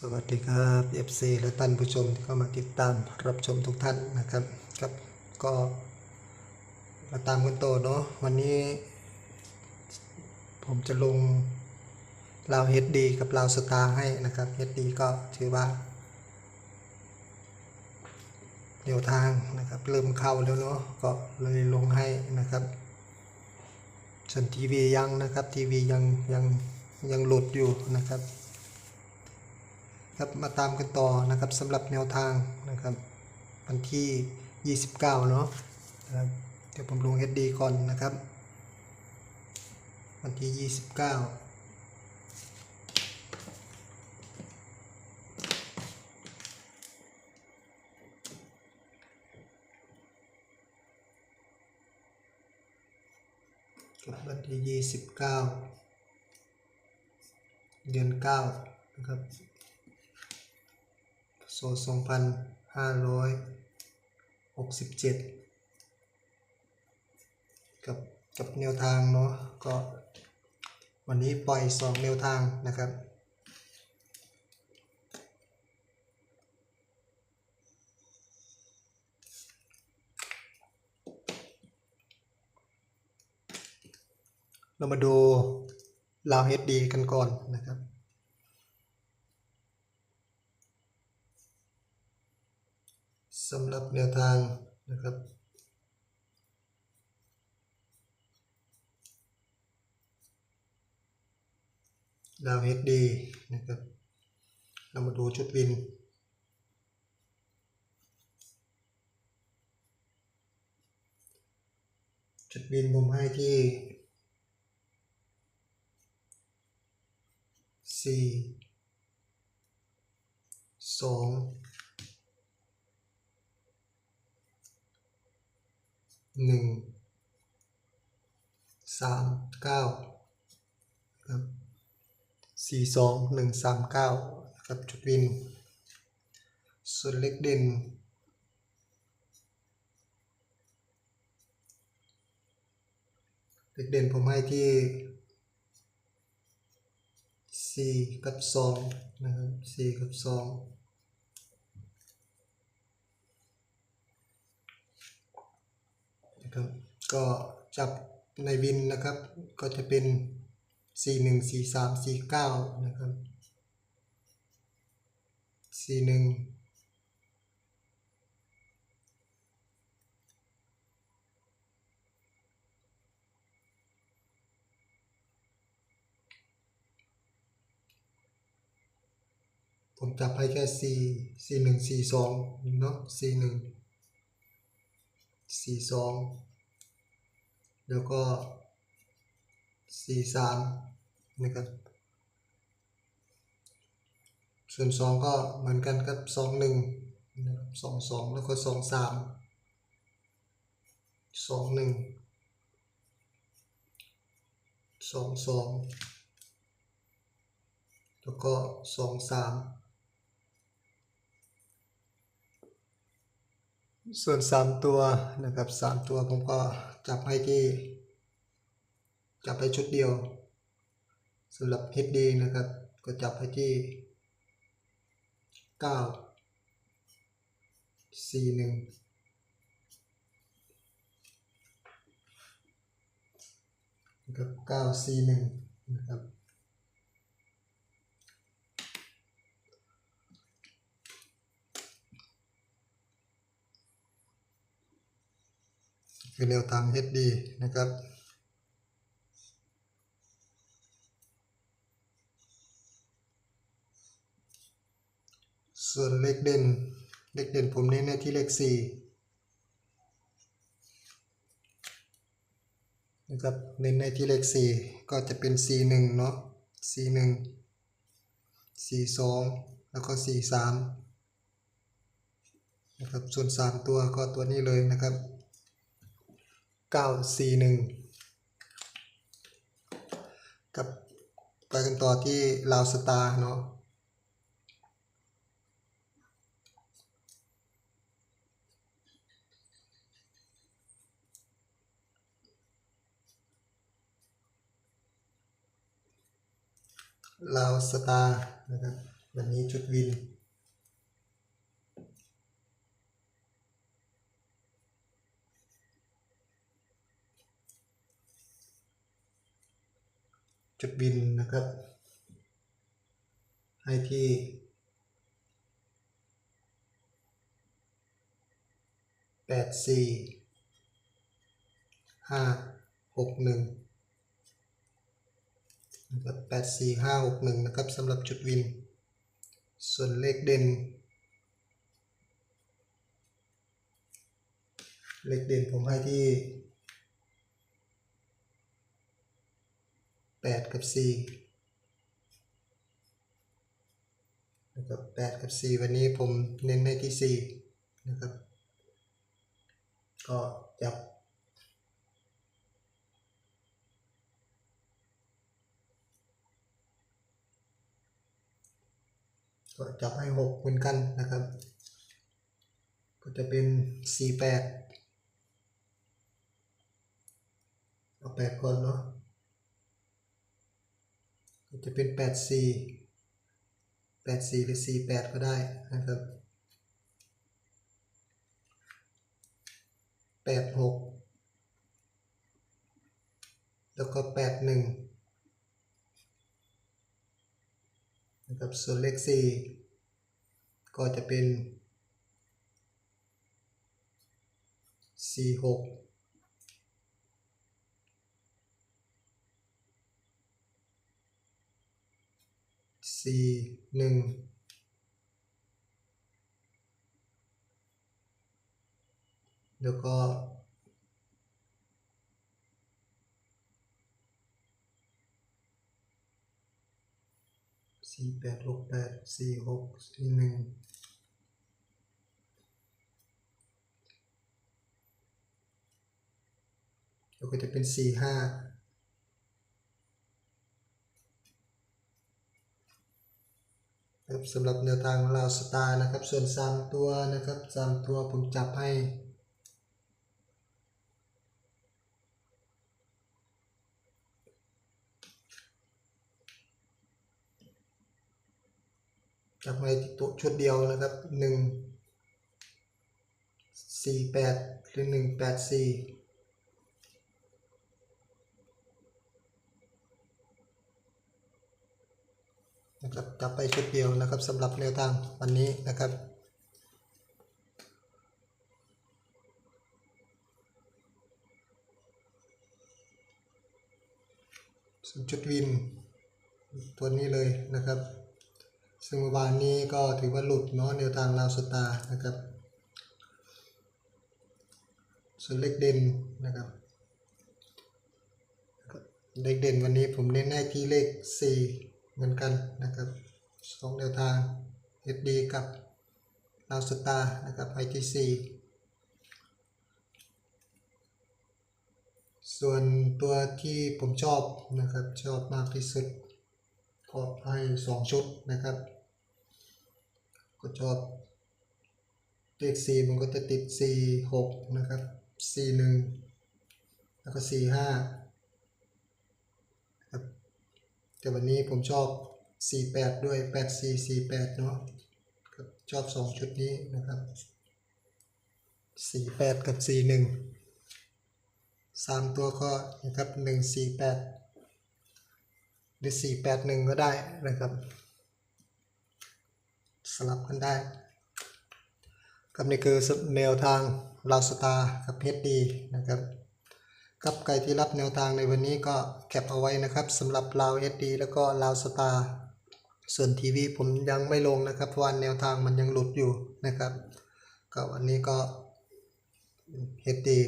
สวัสดีครับ FC และท่านผู้ชมที่เข้ามาติดตามรับชมทุกท่านนะครับครับก็มาตามกันต่อเนาะวันนี้ ผมจะลงลาวเฮดดีกับลาวสตาร์ให้นะครับเฮดดีก็ถือว่าแนวทางนะครับเริ่มเข้าแล้วเนาะก็เลยลงให้นะครับส่วนทีวียังนะครับทีวียังยังยังหลุดอยู่นะครับ ครับมาตามกันต่อนะครับสำหรับแนวทางนะครับวันที่ 29 เนาะนะครับเดี๋ยวผมลง HD ก่อนนะครับ วันที่ 29ครับวันที่ 29 เดือน 9 นะครับ โซสองพันห้าร้อยหกสิบเจ็ดกับกับแนวทางเนาะก็วันนี้ปล่อยสองแนวทางนะครับเรามาดูลาวเฮดดีกันก่อนนะครับ สำหรับแนวทางนะครับ ดาวเฮดดีนะครับ เรามาดูชุดวินจุดบินผมให้ที่ 4 2 หนึ่งสามเก้าครับสี่สองหนึ่งสามเก้าครับจุดวิน ส่วนเล็กเด่นเล็กเด่นผมให้ที่สี่กับสองนะครับสี่กับสอง ครับก็จับในวินนะครับ ก็จะเป็น 4 1 4 3 4 9 นะครับ 4 1 ผมจับให้แค่ 4 4 1 4 2 เนาะ 4 1 สี่สองแล้วก็สี่สามนะครับส่วนสองก็เหมือนกันครับสองหนึ่งสองสองแล้วก็สองสามสองหนึ่งสองสองแล้วก็สองสาม ส่วนสามตัวนะครับสามตัวผมก็จับให้ที่ จับให้ชุดเดียวสำหรับ HD นะครับ ก็จับให้ที่เก้าสี่หนึ่งนะครับเก้าสี่หนึ่งนะครับ คือแนวทาง HD นะครับส่วนเลขเด่น เลขเด่นผมเน้นในที่เลขสี่นะครับ เน้นในที่เลขสี่ก็จะเป็นสี่หนึ่งเนาะสี่หนึ่งสี่สองแล้วก็สี่สามนะครับ ส่วนสามตัวก็ตัวนี้เลยนะครับ เก้าสี่หนึ่งกับไปกันต่อที่ลาวสตาร์เนาะลาวสตาร์นะครับวันนี้จุดวิน จุดบินนะครับ ให้ที่แปดสี่ห้าหกหนึ่งนะครับแปดสี่ห้าหกหนึ่งนะครับสำหรับจุดวิน ส่วนเลขเด่น เลขเด่นผมให้ที่ แปดกับสี่นะครับแปดกับสี่วันนี้ผมเน้นให้ที่สี่นะครับ ก็จับก็จับให้หกเหมือนกันนะครับ ก็จะเป็นสี่แปดเอาแปดก่อนเนาะ จะเป็น 8C 8C หรือ C8 ก็ได้นะครับ 86 แล้วก็ 81 นะครับ ส่วนเลข 4 ก็จะเป็น 46 สี่หนึ่งแล้วก็สี่แปดหกแปดสี่หกสี่หนึ่งแล้วก็จะเป็นสี่ห้า ครับสำหรับแนวทางเราสตาร์นะครับ ส่วน 3 ตัวนะครับ3ตัวผมจับให้จับในตัวชุดเดียวนะครับ 1 4 8 หรือ 1 8 4 นะครับจับไปชุดเดียวนะครับสำหรับแนวทางวันนี้นะครับส่วนจุดวินตัวนี้เลยนะครับ ซึ่งเมื่อวานนี้ก็ถือว่าหลุดเนาะแนวทางลาวสตาร์นะครับ ส่วนเลขเด่นนะครับเลขเด่นวันนี้ผมเน้นให้ที่เลข 4 เหมือนกันนะครับสองแนวทาง SD กับลาวสตาร์นะครับให้ที่4ส่วนตัวที่ผมชอบนะครับชอบมากที่สุดก็ให้สองชุดนะครับ ก็ชอบเลขสี่มันก็จะติดสี่หกนะครับสี่หนึ่งแล้วก็สี่ห้า แต่วันนี้ผมชอบสี่แปดด้วยแปดสี่สี่แปดเนาะกับชอบสองชุดนี้นะครับสี่แปดกับสี่หนึ่งสามตัวก็นะครับหนึ่งสี่แปดหรือสี่แปดหนึ่งก็ได้นะครับ สลับกันได้ครับนี่คือแนวทางลาวสตาร์กับเพชรดีนะครับ กับใครที่รับแนวทางในวันนี้ก็แคปเอาไว้นะครับสำหรับลาวเอดีแล้วก็ลาวสตาร์ส่วนทีวีผมยังไม่ลงนะครับเพราะว่าแนวทางมันยังหลุดอยู่นะครับ ก็วันนี้ก็เฮดี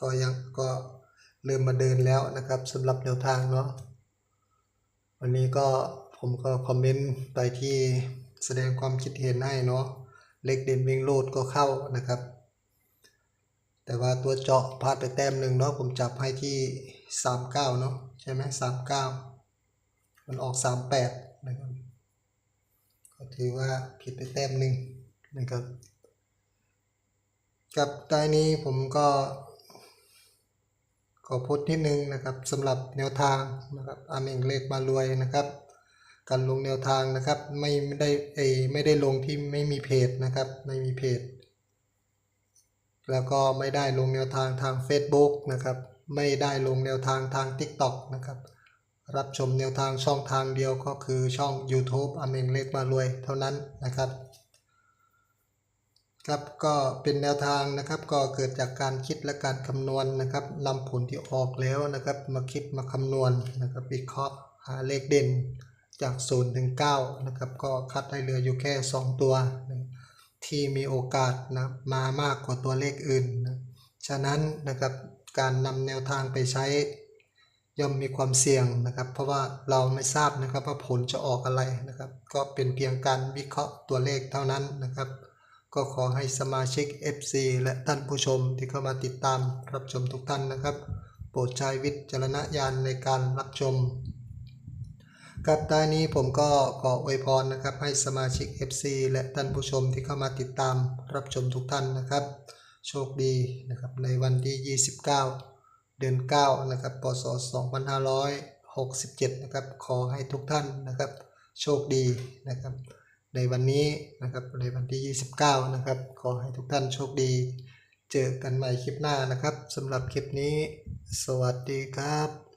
ก็ยังก็เริ่มมาเดินแล้วนะครับสำหรับแนวทางเนาะวันนี้ก็ผมก็คอมเมนต์ไปที่แสดงความคิดเห็นให้เนาะเล็กเด่นวิ่งโลดก็เข้านะครับ แต่ว่าตัวเจาะพลาดไปแต้มหนึ่งเนาะผมจับให้ที่ 39 เนาะใช่ไหม39มันออก 38 นะครับ ก็ถือว่าผิดไปแต้มหนึ่งนะครับ กับใต้นี้ผมก็ขอพูดนิดนึงนะครับสำหรับแนวทางนะครับอาเมงเลขมารวยนะครับการลงแนวทางนะครับไม่ไม่ได้เอไม่ได้ลงที่ไม่มีเพจนะครับ ไม่มีเพจ แล้วก็ไม่ได้ลงแนวทางทาง Facebook นะครับ ไม่ได้ลงแนวทางทาง TikTok นะครับ รับชมแนวทางช่องทางเดียวก็คือช่อง YouTube อเมงเล็กมารวยเท่านั้นนะครับครับก็เป็นแนวทางนะครับก็เกิดจากการคิดและการคำนวณนะครับนำผลที่ออกแล้วนะครับ มาคิดมาคำนวณนะครับวิเคราะห์หาเลขเด่นจาก0ถึง9นะครับก็คัดให้เหลืออยู่แค่ 2 ตัวนะ ที่มีโอกาสนะมามากกว่าตัวเลขอื่นนะฉะนั้นนะครับการนำแนวทางไปใช้ย่อมมีความเสี่ยงนะครับ เพราะว่าเราไม่ทราบนะครับว่าผลจะออกอะไรนะครับ ก็เป็นเพียงการวิเคราะห์ตัวเลขเท่านั้นนะครับ ก็ขอให้สมาชิก FC และท่านผู้ชมที่เข้ามาติดตามรับชมทุกท่านนะครับ โปรดใช้วิจารณญาณในการรับชม ครับท้ายนี้ผมก็ขออวยพรนะครับให้สมาชิก FC และท่านผู้ชมที่เข้ามาติดตามรับชมทุกท่านนะครับ โชคดีนะครับในวันที่ 29 เดือน 9 นะครับ พศ 2567 นะครับ ขอให้ทุกท่านนะครับ โชคดีนะครับ ในวันนี้นะครับในวันที่ 29 นะครับ ขอให้ทุกท่านโชคดี เจอกันใหม่คลิปหน้านะครับสำหรับคลิปนี้ สวัสดีครับ